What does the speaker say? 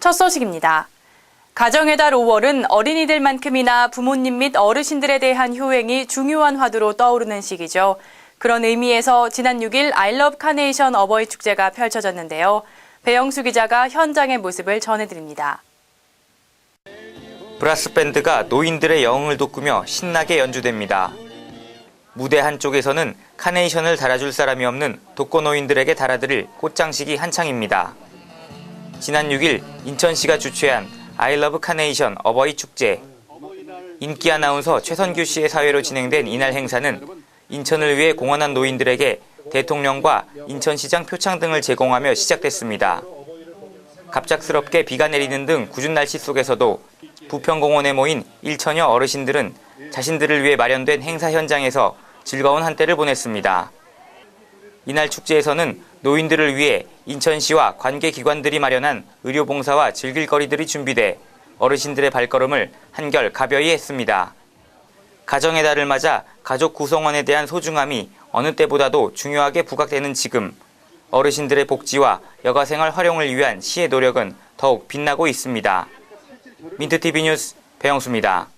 첫 소식입니다. 가정의 달 5월은 어린이들만큼이나 부모님 및 어르신들에 대한 효행이 중요한 화두로 떠오르는 시기죠. 그런 의미에서 지난 6일 아이러브 카네이션 어버이 축제가 펼쳐졌는데요. 배영수 기자가 현장의 모습을 전해드립니다. 브라스 밴드가 노인들의 영웅을 돋구며 신나게 연주됩니다. 무대 한쪽에서는 카네이션을 달아줄 사람이 없는 독거 노인들에게 달아드릴 꽃장식이 한창입니다. 지난 6일 인천시가 주최한 아이러브 카네이션 어버이 축제. 인기 아나운서 최선규 씨의 사회로 진행된 이날 행사는 인천을 위해 공헌한 노인들에게 대통령과 인천시장 표창 등을 제공하며 시작됐습니다. 갑작스럽게 비가 내리는 등 궂은 날씨 속에서도 부평공원에 모인 1천여 어르신들은 자신들을 위해 마련된 행사 현장에서 즐거운 한때를 보냈습니다. 이날 축제에서는 노인들을 위해 인천시와 관계기관들이 마련한 의료봉사와 즐길 거리들이 준비돼 어르신들의 발걸음을 한결 가벼이 했습니다. 가정의 달을 맞아 가족 구성원에 대한 소중함이 어느 때보다도 중요하게 부각되는 지금 어르신들의 복지와 여가생활 활용을 위한 시의 노력은 더욱 빛나고 있습니다. 민트TV 뉴스 배영수입니다.